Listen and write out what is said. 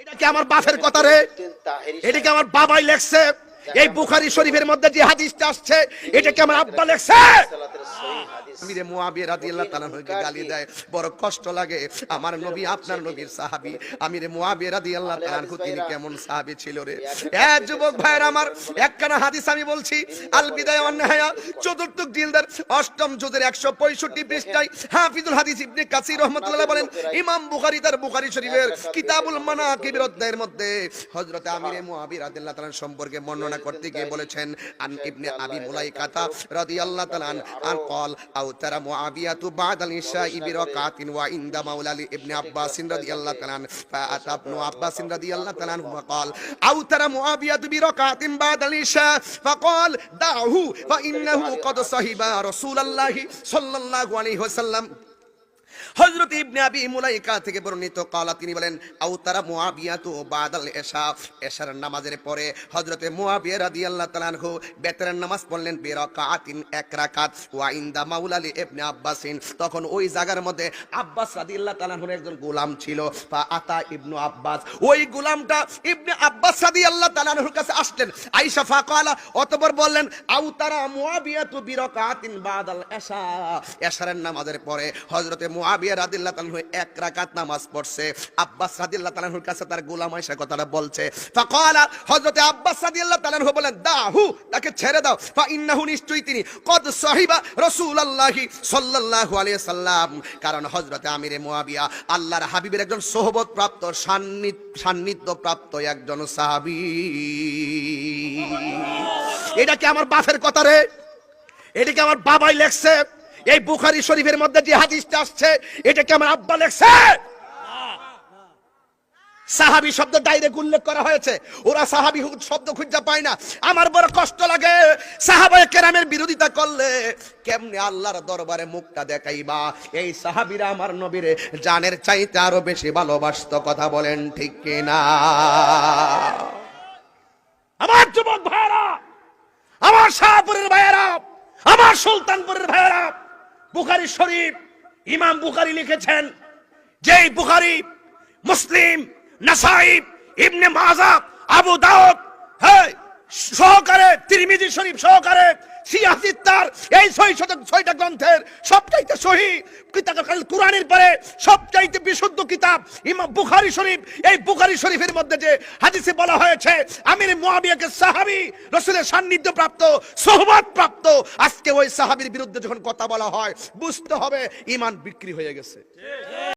এটা কি আমার বাপের কথা রে? এটা কি আমার বাবাই লেখছে? এই বুখারি শরীফের মধ্যে যে হাদিসটা আসছে, এটা কি আমার আব্বা লেখছে? আমিরে মুয়াবিয়া রাদিয়াল্লাহু তাআলা হইকে গালি দেয় বড় কষ্ট লাগে। আমার নবী আপনার নবীর সাহাবী আমিরে মুয়াবিয়া রাদিয়াল্লাহু তাআলা তিনি কেমন সাহাবী ছিল রে। এ যুবক ভাইরা আমার একখানা হাদিস আমি বলছি। আল বিদায় ওয়ান নিহায়া চতুর্থ জিলদার অষ্টম জুজের 165 পৃষ্ঠায় হাফিজুল হাদিস ইবনে কাসির রাহমাতুল্লাহ বলেন ইমাম বুখারী তার বুখারী শরীফের কিতাবুল মানাকিবের অধ্যায়ের মধ্যে হযরত আমিরে মুয়াবিয়া রাদিয়াল্লাহু তাআলা সম্পর্কে বর্ণনা করতে গিয়ে বলেছেন আন ইবনে আবি মুলাইকাতা রাদিয়াল্লাহু তাআলা আন আন قال أو ترى معاوية بعد العشاء بركعة وعند مولى ابن عباس رضي الله تعالى عنه فأتى ابن عباس رضي الله تعالى عنه وقال أو ترى معاوية بركعة بعد العشاء فقال دعه فإنه قد صهب رسول الله صلى الله عليه وسلم হযরত ইবনে আবি মুলাইকা থেকে বর্ণিত, কালা তিনি বলেন আও তারা মুআবিয়া তো বাদাল এশা। এশার নামাজের পরে হযরতে মুআবিয়া রাদিয়াল্লাহু তাআলা আনহু বেতরের নামাজ পড়লেন বিরাকাতিন এক রাকাত, ওয়া ইনদা মাউলালি ইবনে আব্বাসিন। তখন ওই জায়গার মধ্যে আব্বাস রাদিয়াল্লাহু তাআলা আনহুর একজন গোলাম ছিল ফা আতা ইবনু আব্বাস। ওই গোলামটা ইবনে আব্বাস রাদিয়াল্লাহু তাআলা আনহুর কাছে আসলেন, আয়েশা ফাকালা অতঃপর বললেন আও তারা মুআবিয়া তো বিরাকাতিন বাদাল এশা। এশারের নামাজের পরে হযরতে মুআবিয়া রাদিয়াল্লাহু তাআলা এক রাকাত নামাজ পড়ছে। আব্বাস রাদিয়াল্লাহু তাআলা আনহুর কাছে তার গোলাম আয়েশা কথাটা বলছে। ফাকালা, হযরতে আব্বাস রাদিয়াল্লাহু তাআলা বলেন, দাহু, তাকে ছেড়ে দাও। ফা ইন্নাহু নিশ্চয়ই তিনি। কদ সাহিবা রাসূলুল্লাহি সাল্লাল্লাহু আলাইহি সাল্লাম কারণ হযরতে আমিরে মুআবিয়া আল্লাহর হাবিবের একজন সোহবত প্রাপ্ত সান্নিধ্য প্রাপ্ত একজন সাহাবী। এটা কি আমার বাপের কথা রে? এটা কি আমার বাবাই লেখছে? এই বুখারি শরীফের মধ্যে যে হাদিসটা আসছে এটা কি আমার আব্বা লেখছে। সাহাবি শব্দ ডাইরেক্ট উল্লেখ করা হয়েছে। ওরা সাহাবি শব্দ খুঁজে পায় না। আমার বড় কষ্ট লাগে। সাহাবায়ে কেরামের বিরোধিতা করলে কেমনে আল্লাহর দরবারে মুখটা দেখাইবা? এই সাহাবিরা আমার নবীরে জানের চাইতে আরও বেশি ভালোবাসতো, কথা বলেন ঠিক কিনা? আমার যুবক ভাইরা আমার শাহপুরের ভাইয়েরা, আমার সুলতানপুরের ভাইয়েরা বুখারি শরীফ ইমাম বুখারি লিখেছেন যেই বুখারি মুসলিম নাসাইব ইবনে মাজাব আবু দাউদ হ্যাঁ সহকারে তিরমিজি শরীফ সহকারে সিয়াসিত্তার এই ছয় শত ছয়টা গ্রন্থের সবচাইতে সহি কোরআনের পরে সবচাইতে বিশুদ্ধ কিতাব ইমাম বুখারী শরীফ। এই বুখারী শরীফের মধ্যে যে হাদিসে বলা হয়েছে, আমির মুয়াবিয়াকে সাহাবী রাসূলের সান্নিধ্য প্রাপ্ত, সোহবত প্রাপ্ত, আজকে ওই সাহাবীর বিরুদ্ধে যখন কথা বলা হয়, বুঝতে হবে, ঈমান বিক্রি হয়ে গেছে।